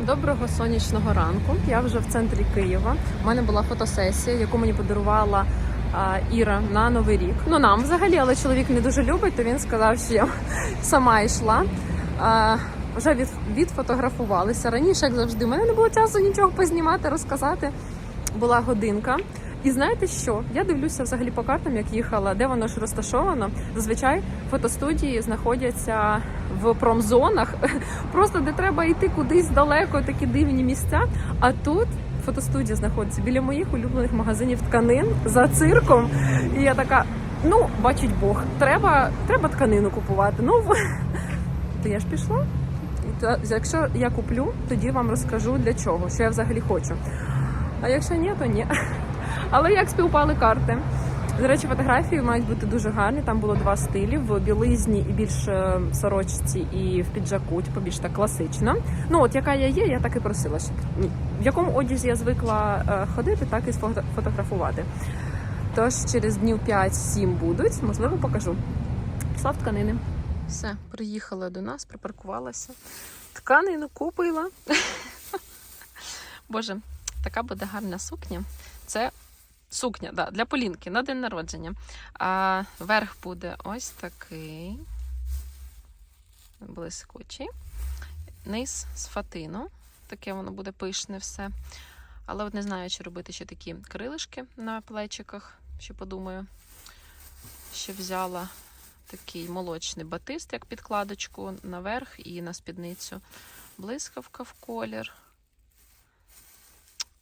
Доброго сонячного ранку. Я вже в центрі Києва. У мене була фотосесія, яку мені подарувала Іра на Новий рік. Ну нам взагалі, але чоловік не дуже любить, то він сказав, що я сама йшла. Вже від, відфотографувалися. Раніше, як завжди, у мене не було часу нічого познімати, розказати. Була годинка. І знаєте що? Я дивлюся взагалі по картам, як їхала, де воно ж розташовано. Зазвичай фотостудії знаходяться в промзонах, просто де треба йти кудись далеко, такі дивні місця. А тут фотостудія знаходиться біля моїх улюблених магазинів тканин за цирком. І я така: ну, бачить Бог, треба, треба тканину купувати. Ну то я ж пішла. І та- якщо я куплю, тоді вам розкажу для чого, що я взагалі хочу. А якщо ні, то ні. Але як співпали карти? До речі, фотографії мають бути дуже гарні. Там було два стилі: в білизні і більш е, в сорочці, і в піджаку, типу більш так класично. Ну от яка я є, я так і просила. щоб В якому одязі я звикла е, ходити, так і сфото- фотографувати. Тож через днів 5-7 будуть, можливо, покажу. Пішла в тканини. Все, приїхала до нас, припаркувалася. Тканину купила. Боже, така буде гарна сукня. Це сукня да, для Полінки на день народження. А верх буде ось такий. Блискучий. Низ з фатину. Таке воно буде пишне все. Але от не знаю, чи робити ще такі крилишки на плечиках. Ще подумаю. Ще взяла такий молочний батист, як підкладочку наверх і на спідницю. Блискавка в колір.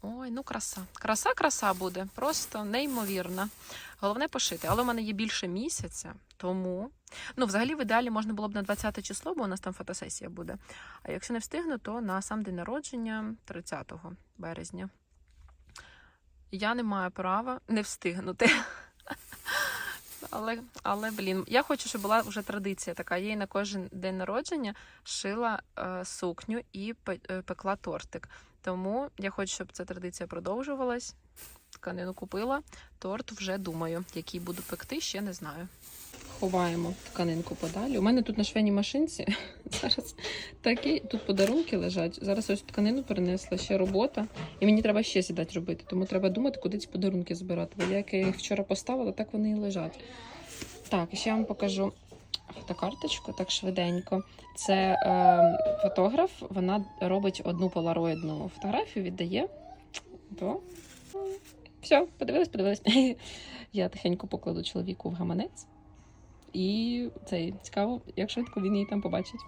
Ой, ну краса. Краса, краса буде. Просто неймовірна. Головне пошити. Але в мене є більше місяця, тому. Ну, взагалі, в ідеалі можна було б на 20 число, бо у нас там фотосесія буде. А якщо не встигну, то на сам день народження 30 березня. Я не маю права не встигнути. Але, але блін, я хочу, щоб була вже традиція така. Я їй на кожен день народження шила е, сукню і е, пекла тортик. Тому я хочу, щоб ця традиція продовжувалась. Тканину купила, торт вже думаю, який буду пекти, ще не знаю. Ховаємо тканинку подалі. У мене тут на швейній машинці зараз такі тут подарунки лежать. Зараз ось тканину перенесла, ще робота. І мені треба ще сідати робити. Тому треба думати, куди ці подарунки збирати. Бо я як я їх вчора поставила, так вони і лежать. Так, ще я вам покажу фотокарточку так швиденько. Це е, фотограф, вона робить одну полароїдну фотографію, віддає. То все, подивилась, подивилась. Я тихенько покладу чоловіку в гаманець. І це цікаво, як швидко він її там побачить.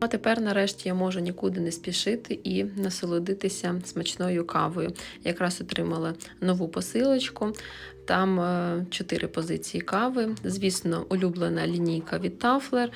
А тепер, нарешті, я можу нікуди не спішити і насолодитися смачною кавою. Якраз отримала нову посилочку. Там е, чотири позиції кави. Звісно, улюблена лінійка від Тафлер,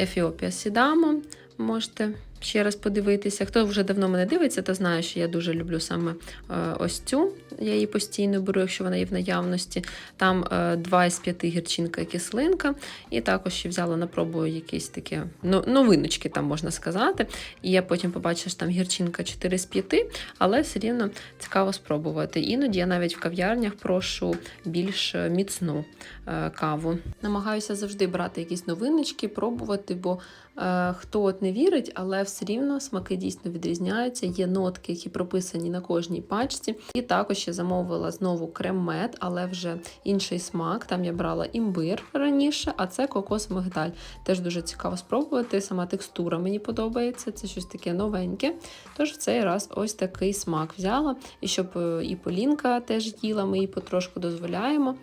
Ефіопія Сідамо. Можете ще раз подивитися. Хто вже давно мене дивиться, то знає, що я дуже люблю саме е, ось цю. Я її постійно беру, якщо вона є в наявності. Там е, 2 із 5 гірчинка і кислинка. І також ще взяла на пробу якісь такі ну, новиночки, там можна сказати. І я потім побачила, що там гірчинка 4 з 5, але все рівно цікаво спробувати. Іноді я навіть в кав'ярнях прошу більш е, міцну е, каву. Намагаюся завжди брати якісь новиночки, пробувати, бо е, хто от не вірить, але все рівно смаки дійсно відрізняються. Є нотки, які прописані на кожній пачці. І також ще замовила знову крем-мед, але вже інший смак. Там я брала імбир раніше, а це кокос мигдаль. Теж дуже цікаво спробувати. Сама текстура мені подобається, це щось таке новеньке. Тож в цей раз ось такий смак взяла. І щоб е, і Полінка теж їла, ми їй потрошку дозволяємо.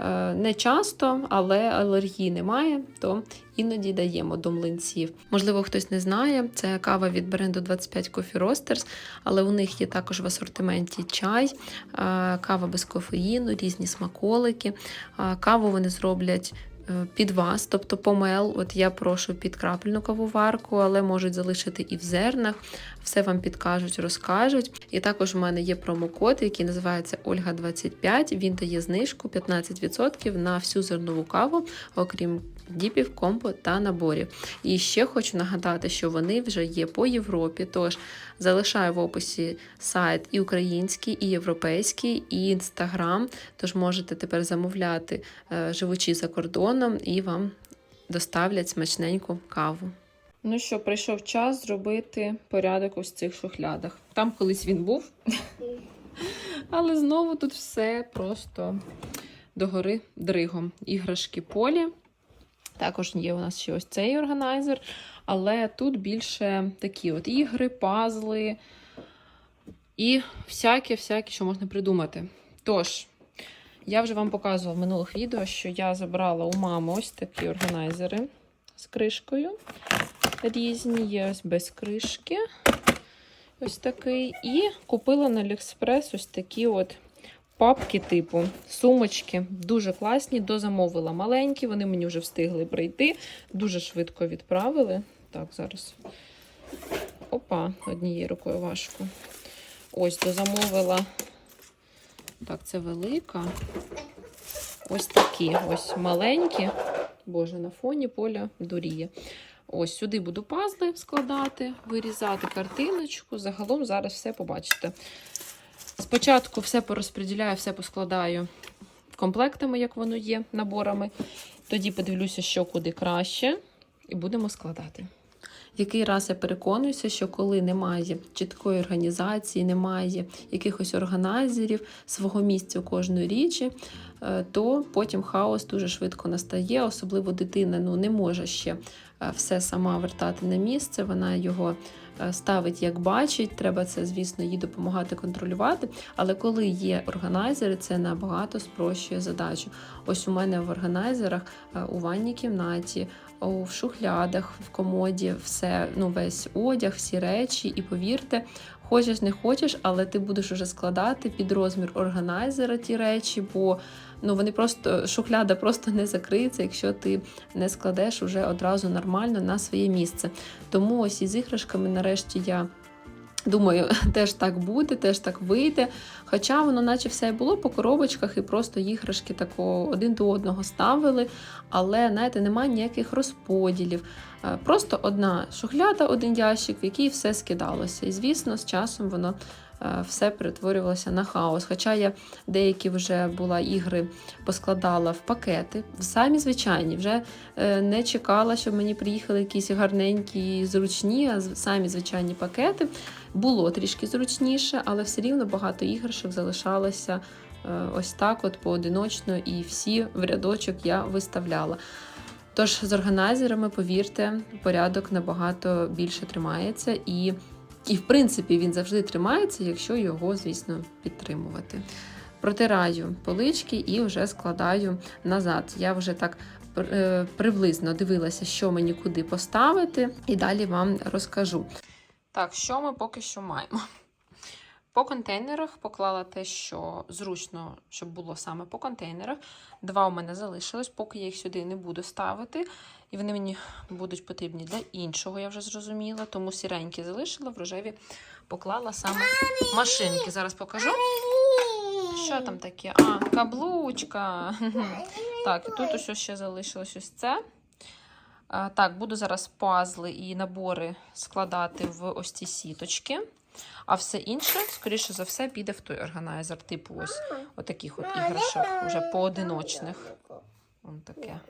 Е, Не часто, але алергії немає, то іноді даємо до млинців. Можливо, хтось не знає, це кава від бренду 25 Coffee Roasters, але у них є також в асортименті чай, е, кава без кофеїну, різні смаколики. Е, Каву вони зроблять. Е, Під вас, тобто помел, от я прошу під крапельну кавоварку, але можуть залишити і в зернах. Все вам підкажуть, розкажуть. І також в мене є промокод, який називається Ольга 25. Він дає знижку 15% на всю зернову каву, окрім діпів, компо та наборів. І ще хочу нагадати, що вони вже є по Європі. Тож залишаю в описі сайт і український, і європейський, і інстаграм. Тож можете тепер замовляти, е, живучи за кордоном, і вам доставлять смачненьку каву. Ну що, прийшов час зробити порядок ось цих шухлядах. Там колись він був, але знову тут все просто догори дригом. Іграшки полі. Також є у нас ще ось цей органайзер, але тут більше такі от ігри, пазли і всяке-всяке, що можна придумати. Тож, я вже вам показувала в минулих відео, що я забрала у мами ось такі органайзери з кришкою. Різні є ось без кришки. Ось такий. І купила на Aliexpress ось такі от папки, типу сумочки. Дуже класні. Дозамовила маленькі, вони мені вже встигли прийти. Дуже швидко відправили. Так, зараз. Опа, однією рукою важко. Ось дозамовила. Так, це велика. Ось такі ось маленькі. Боже, на фоні поля дуріє. Ось сюди буду пазли складати, вирізати картиночку. Загалом зараз все побачите. Спочатку все порозподіляю, все поскладаю комплектами, як воно є, наборами. Тоді подивлюся, що куди краще, і будемо складати. Який раз я переконуюся, що коли немає чіткої організації, немає якихось органайзерів, свого місця у кожної річі, е, то потім хаос дуже швидко настає. Особливо дитина ну, не може ще все сама вертати на місце, вона його е, ставить як бачить. Треба це, звісно, їй допомагати контролювати. Але коли є органайзери, це набагато спрощує задачу. Ось у мене в органайзерах е, у ванній кімнаті, в шухлядах, в комоді, все, ну, весь одяг, всі речі, і повірте. Хочеш, не хочеш, але ти будеш уже складати під розмір органайзера ті речі, бо ну вони просто шухляда просто не закриється, якщо ти не складеш уже одразу нормально на своє місце. Тому ось із іграшками нарешті я. Думаю, теж так буде, теж так вийде. Хоча воно, наче все і було по коробочках, і просто іграшки такого один до одного ставили. Але, знаєте, немає ніяких розподілів. Е, Просто одна шухляда, один ящик, в який все скидалося. І, звісно, з часом воно все перетворювалося на хаос. Хоча я деякі вже була ігри поскладала в пакети, самі звичайні, вже е, не чекала, щоб мені приїхали якісь гарненькі, зручні, а самі звичайні пакети. Було трішки зручніше, але все рівно багато іграшок залишалося е, ось так, от поодиночно, і всі в рядочок я виставляла. Тож з органайзерами, повірте, порядок набагато більше тримається, і, і в принципі він завжди тримається, якщо його, звісно, підтримувати. Протираю полички і вже складаю назад. Я вже так е, приблизно дивилася, що мені куди поставити, і далі вам розкажу. Так, що ми поки що маємо? По контейнерах поклала те, що зручно, щоб було саме по контейнерах. Два у мене залишилось, поки я їх сюди не буду ставити. І вони мені будуть потрібні для іншого, я вже зрозуміла. Тому сіренькі залишила, в рожеві поклала саме машинки. Зараз покажу. Що там таке? А, каблучка. Так, і тут ось ще залишилось ось це. А, Так, буду зараз пазли і набори складати в ось ці сіточки. А все інше, скоріше за все, піде в той органайзер, типу ось отаких от іграшок, вже поодиночних. Вон таке.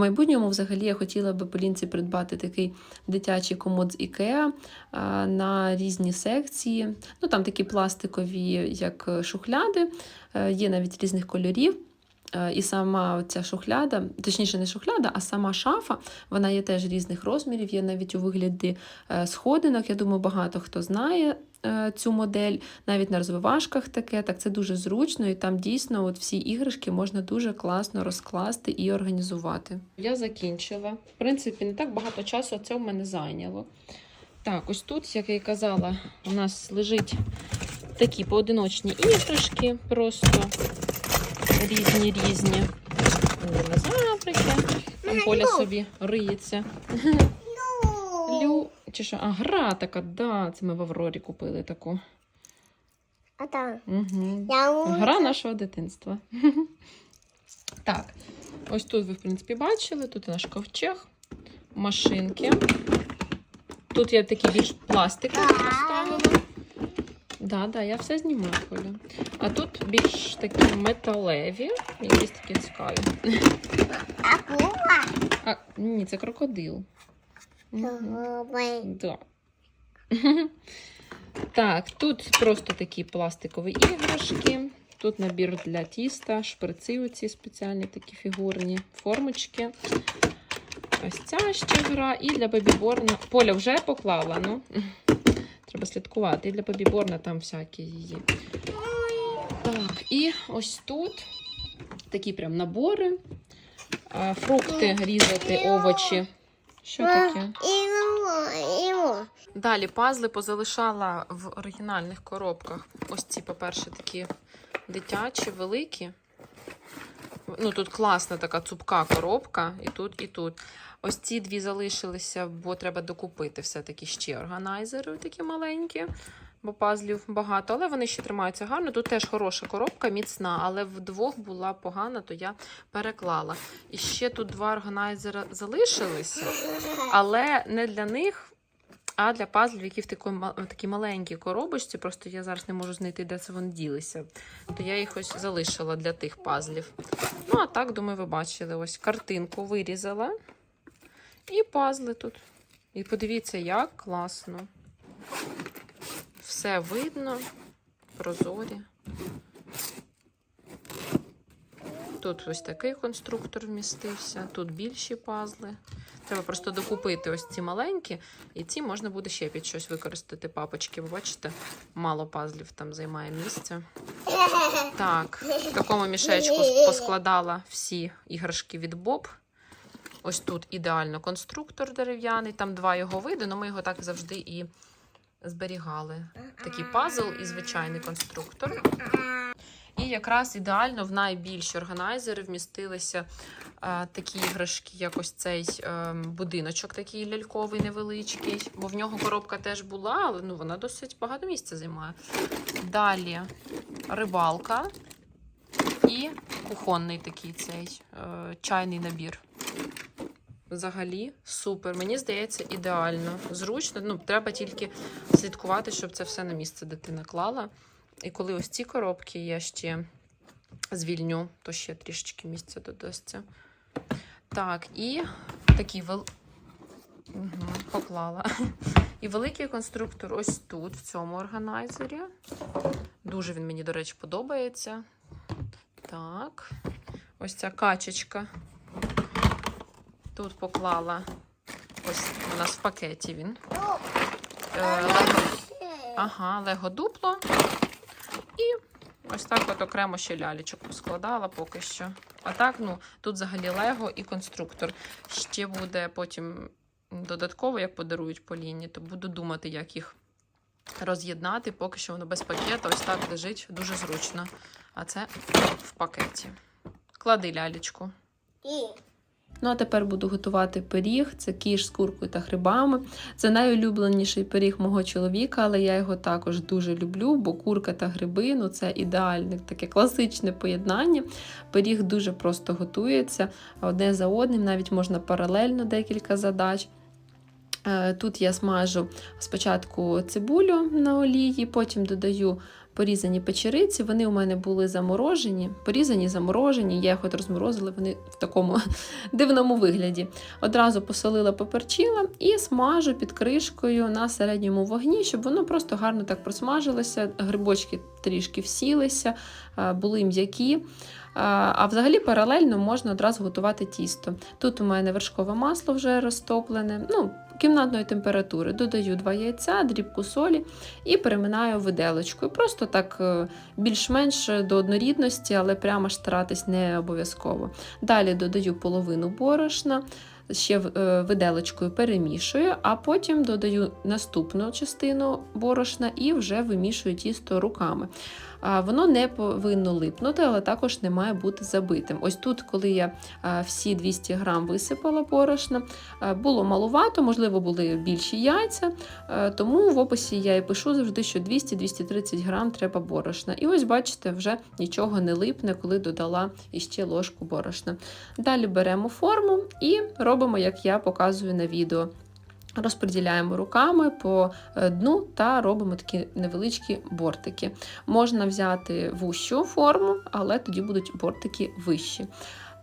В майбутньому, взагалі, я хотіла би Полінці придбати такий дитячий комод з Ікеа на різні секції. Ну там такі пластикові, як шухляди, е, є навіть різних кольорів. Е, І сама ця шухляда, точніше, не шухляда, а сама шафа, вона є теж різних розмірів, є навіть у вигляді е, сходинок. Я думаю, багато хто знає е, цю модель, навіть на розвивашках таке. Так це дуже зручно, і там дійсно от всі іграшки можна дуже класно розкласти і організувати. Я закінчила. В принципі, не так багато часу це в мене зайняло. Так, ось тут, як я і казала, у нас лежить такі поодиночні іграшки, просто різні різні. Динозаврики. Там Поля собі риється. Чи що? А, гра така, да. Це ми в Аврорі купили таку. А так. Угу. Я Гра нашого дитинства. Так, ось тут ви, в принципі, бачили. Тут наш ковчег, машинки. Тут я такі більш пластикові поставила. Да, да, я все знімаю, Коля. А тут більш такі металеві, якісь такі цікаві. Акула. А, ні, це крокодил. Голубий. Да. Так, тут просто такі пластикові іграшки. Тут набір для тіста, шприци оці спеціальні такі фігурні, формочки. Ось ця ще гра. І для бебіборна. Поля вже поклала, ну. Треба слідкувати. І для бебіборна там всякі її. Так, і ось тут такі прям набори. Фрукти різати, овочі. Що таке? Далі пазли позалишала в оригінальних коробках. Ось ці, по-перше, такі дитячі, великі. Ну, тут класна така цупка коробка, і тут, і тут. Ось ці дві залишилися, бо треба докупити все-таки ще органайзери такі маленькі, бо пазлів багато, але вони ще тримаються гарно. Тут теж хороша коробка, міцна, але вдвох була погана, то я переклала. І ще тут два органайзера залишилися, але не для них. А для пазлів, які в такій, маленькій коробочці, просто я зараз не можу знайти, де це вони ділися. То я їх ось залишила для тих пазлів. Ну, а так, думаю, ви бачили. Ось картинку вирізала. І пазли тут. І подивіться, як класно. Все видно, прозорі. Тут ось такий конструктор вмістився, тут більші пазли. Треба просто докупити ось ці маленькі, і ці можна буде ще під щось використати папочки. Ви бачите, мало пазлів там займає місце. Так, в такому мішечку поскладала всі іграшки від Боб. Ось тут ідеально конструктор дерев'яний, там два його види, але ми його так завжди і зберігали. Такий пазл і звичайний конструктор. І якраз ідеально в найбільші органайзери вмістилися е, такі іграшки, як ось цей е, будиночок, такий ляльковий невеличкий, бо в нього коробка теж була, але ну, вона досить багато місця займає. Далі рибалка і кухонний такий цей е, чайний набір. Взагалі супер. Мені здається, ідеально. Зручно. Ну, треба тільки слідкувати, щоб це все на місце дитина клала. І коли ось ці коробки я ще звільню, то ще трішечки місця додасться. Так, і такий вел... угу, поклала. І великий конструктор ось тут, в цьому органайзері. Дуже він мені, до речі, подобається. Так, ось ця качечка. Тут поклала. Ось у нас в пакеті він. Лего... Ага, лего дупло. І ось так от окремо ще лялечок поскладала поки що. А так, ну, тут взагалі лего і конструктор. Ще буде потім додатково, як подарують Поліні, то буду думати, як їх роз'єднати. Поки що воно без пакета, ось так лежить дуже зручно. А це в пакеті. Клади лялечку. Ну, а тепер буду готувати пиріг. Це кіш з куркою та грибами. Це найулюбленіший пиріг мого чоловіка, але я його також дуже люблю, бо курка та гриби ну це ідеальне таке класичне поєднання. Пиріг дуже просто готується одне за одним, навіть можна паралельно декілька задач. Е, Тут я смажу спочатку цибулю на олії, потім додаю порізані печериці. Вони у мене були заморожені, порізані, заморожені. Я їх от розморозила, вони в такому дивному вигляді. Одразу посолила, поперчила і смажу під кришкою на середньому вогні, щоб воно просто гарно так просмажилося. Грибочки трішки всілися, були м'які. А взагалі паралельно можна одразу готувати тісто. Тут у мене вершкове масло вже розтоплене. Ну, Кімнатної температури додаю 2 яйця, дрібку солі і переминаю виделочкою. Просто так е, більш-менш до однорідності, але прямо ж старатись не обов'язково. Далі додаю половину борошна, ще е, виделочкою перемішую, а потім додаю наступну частину борошна і вже вимішую тісто руками. Воно не повинно липнути, але також не має бути забитим. Ось тут, коли я всі 200 грам висипала борошна, було малувато, можливо, були більші яйця, тому в описі я і пишу завжди, що 200-230 грам треба борошна. І ось бачите, вже нічого не липне, коли додала іще ложку борошна. Далі беремо форму і робимо, як я показую на відео. Розподіляємо руками по е, дну та робимо такі невеличкі бортики. Можна взяти вущу форму, але тоді будуть бортики вищі.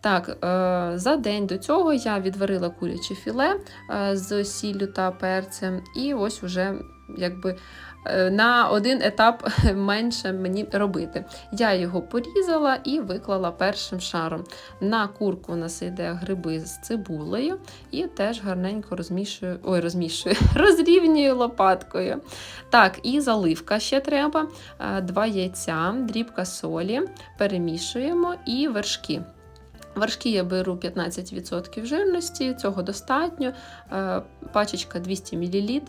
Так, е, за день до цього я відварила куряче філе е, з сіллю та перцем, і ось уже якби е, на один етап менше мені робити. Я його порізала і виклала першим шаром. На курку у нас йде гриби з цибулею і теж гарненько розмішую, ой, розмішую, розрівнюю лопаткою. Так, і заливка ще треба. Два яйця, дрібка солі, перемішуємо і вершки. Вершки я беру 15% жирності, цього достатньо. Е, Пачечка 200 мл.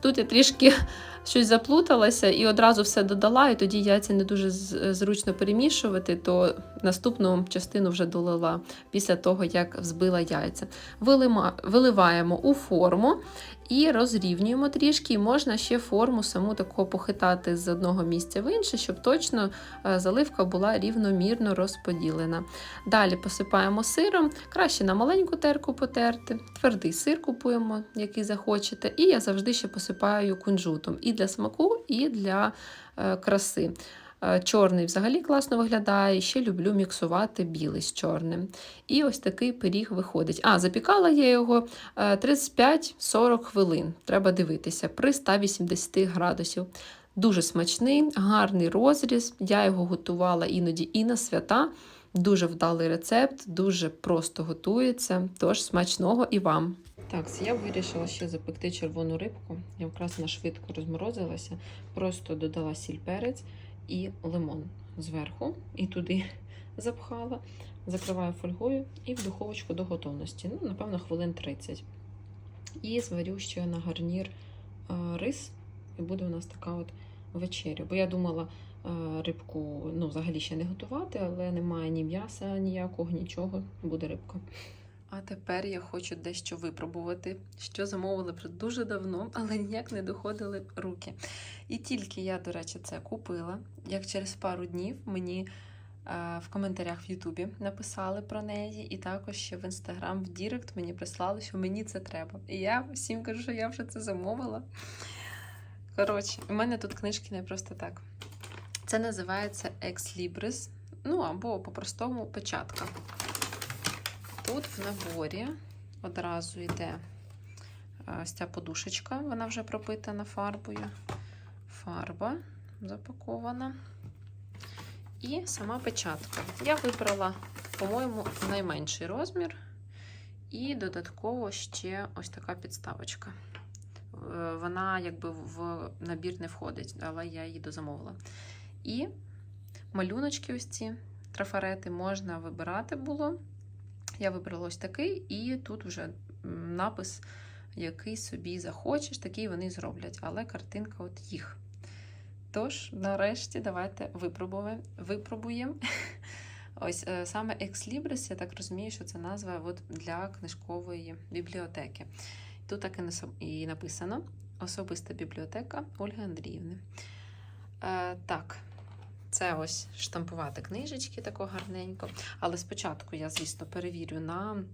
Тут я трішки щось заплуталася і одразу все додала, і тоді яйця не дуже зручно перемішувати, то наступну частину вже долила після того, як взбила яйця. Вилима- Виливаємо у форму і розрівнюємо трішки. І можна ще форму саму таку похитати з одного місця в інше, щоб точно е, заливка була рівномірно розподілена. Далі посипаємо сиром, краще на маленьку терку потерти, твердий сир купуємо, який захочете. І я завжди ще посипаю кунжутом і для смаку, і для е, краси. Е, Чорний взагалі класно виглядає, ще люблю міксувати білий з чорним. І ось такий пиріг виходить. А, запікала я його е, 35-40 хвилин. Треба дивитися при 180 градусів. Дуже смачний, гарний розріз. Я його готувала іноді і на свята. Дуже вдалий рецепт, дуже просто готується. Тож смачного і вам. Так, я вирішила ще запекти червону рибку. Я якраз на швидко розморозилася, просто додала сіль перець і лимон зверху, і туди запхала, закриваю фольгою і в духовочку до готовності. Ну, напевно, хвилин 30. І зварю ще на гарнір е, рис, і буде у нас така от вечеря. Бо я думала е, рибку ну, взагалі ще не готувати, але немає ні м'яса, ніякого, нічого, буде рибка. А тепер я хочу дещо випробувати, що замовили вже дуже давно, але ніяк не доходили руки. І тільки я, до речі, це купила, як через пару днів мені е, в коментарях в Ютубі написали про неї, і також ще в інстаграм в Дірект мені прислали, що мені це треба. І я всім кажу, що я вже це замовила. Коротше, у мене тут книжки не просто так. Це називається Ex Libris, ну або по-простому печатка. Тут в наборі одразу йде е, ось ця подушечка, вона вже пропитана фарбою. Фарба запакована. І сама печатка. Я вибрала, по-моєму, найменший розмір. І додатково ще ось така підставочка. Е, Вона якби в набір не входить, але я її дозамовила. І малюночки, ось ці трафарети можна вибирати було. Я вибрала ось такий, і тут вже напис, який собі захочеш, такий вони зроблять. Але картинка от їх. Тож, нарешті, давайте випробуємо. випробуємо. Ось е, саме Ex Libris, я так розумію, що це назва от для книжкової бібліотеки. Тут так і написано: Особиста бібліотека Ольги Андріївни. Е, так, це ось штампувати книжечки тако гарненько. Але спочатку я, звісно, перевірю на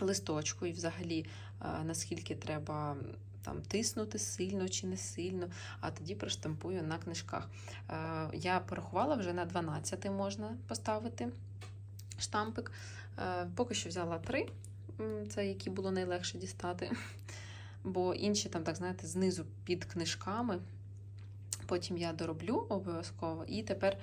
листочку і взагалі е, наскільки треба там тиснути сильно чи не сильно, а тоді проштампую на книжках. Е, Я порахувала вже на 12 можна поставити штампик. Е, Поки що взяла три, м, це які було найлегше дістати. Бо інші там, так знаєте, знизу під книжками. Потім я дороблю обов'язково, і тепер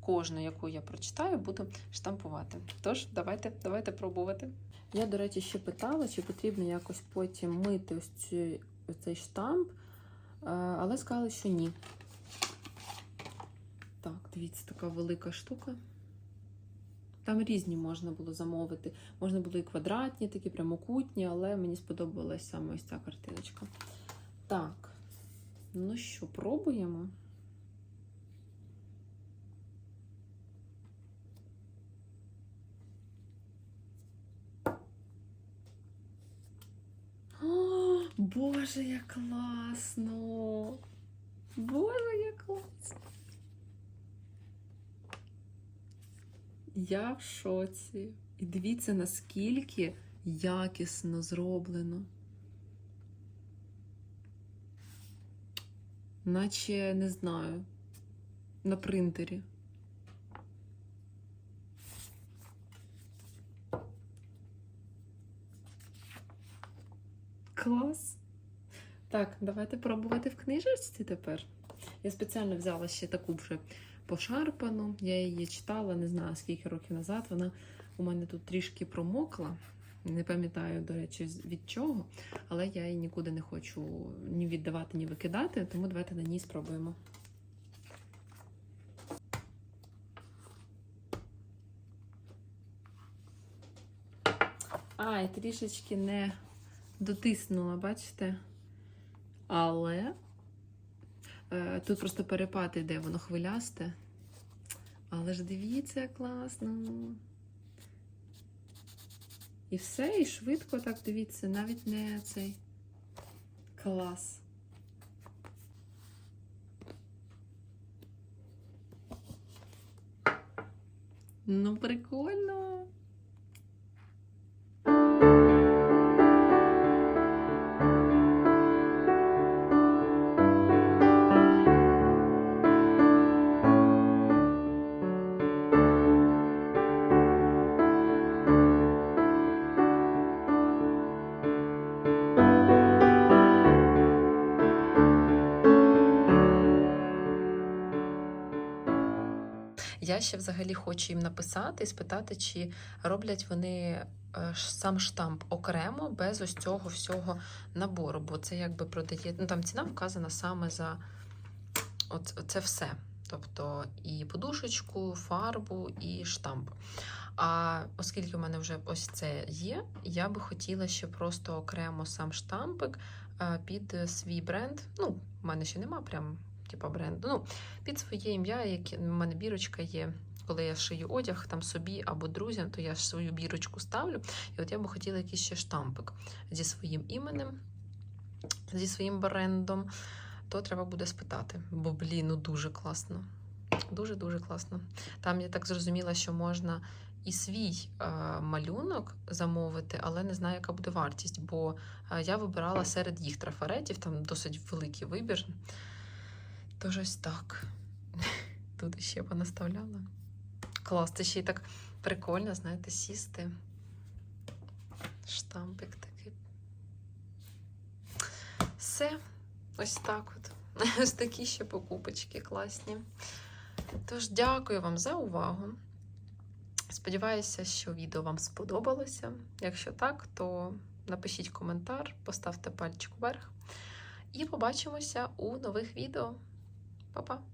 кожну, яку я прочитаю, буду штампувати. Тож, давайте, давайте пробувати. Я, до речі, ще питала, чи потрібно якось потім мити ось цей, цей штамп, е, але сказали, що ні. Так, дивіться, така велика штука. Там різні можна було замовити. Можна було і квадратні, такі прямокутні, але мені сподобалась саме ось ця картиночка. Так, ну що, пробуємо. О, Боже, як класно! Боже, як класно! Я в шоці. І дивіться, наскільки якісно зроблено. Наче не знаю. На принтері. Клас. Так, давайте пробувати в книжечці тепер. Я спеціально взяла ще таку вже пошарпану. Я її читала, не знаю скільки років назад. Вона у мене тут трішки промокла. Не пам'ятаю, до речі, від чого, але я її нікуди не хочу ні віддавати, ні викидати, тому давайте на ній спробуємо. Ай, трішечки не дотиснула, бачите? Але е, тут просто перепад іде, воно хвилясте. Але ж дивіться, класно. І все, і швидко так дивіться, навіть не цей клас. Ну, прикольно. Ще взагалі хочу їм написати і спитати, чи роблять вони е, сам штамп окремо без ось цього всього набору, бо це якби продає. Ну там ціна вказана саме за це все. Тобто і подушечку, фарбу, і штамп. А оскільки у мене вже ось це є, я би хотіла ще просто окремо сам штампик е, під свій бренд. Ну, в мене ще нема прям типа бренду. Ну, під своє ім'я, як у мене бірочка є. Коли я шию одяг там собі або друзям, то я ж свою бірочку ставлю. І от я би хотіла якийсь ще штампик зі своїм іменем, зі своїм брендом. То треба буде спитати. Бо, блін, ну дуже класно. Дуже-дуже класно. Там я так зрозуміла, що можна і свій е, малюнок замовити, але не знаю, яка буде вартість, бо е, я вибирала серед їх трафаретів, там досить великий вибір. Тож ось так. Тут ще понаставляла. Клас, це ще й так прикольно, знаєте, сісти. Штампик такий. Все, ось так от. Ось такі ще покупочки класні. Тож, дякую вам за увагу. Сподіваюся, що відео вам сподобалося. Якщо так, то напишіть коментар, поставте пальчик вверх. І побачимося у нових відео. Pa, pa.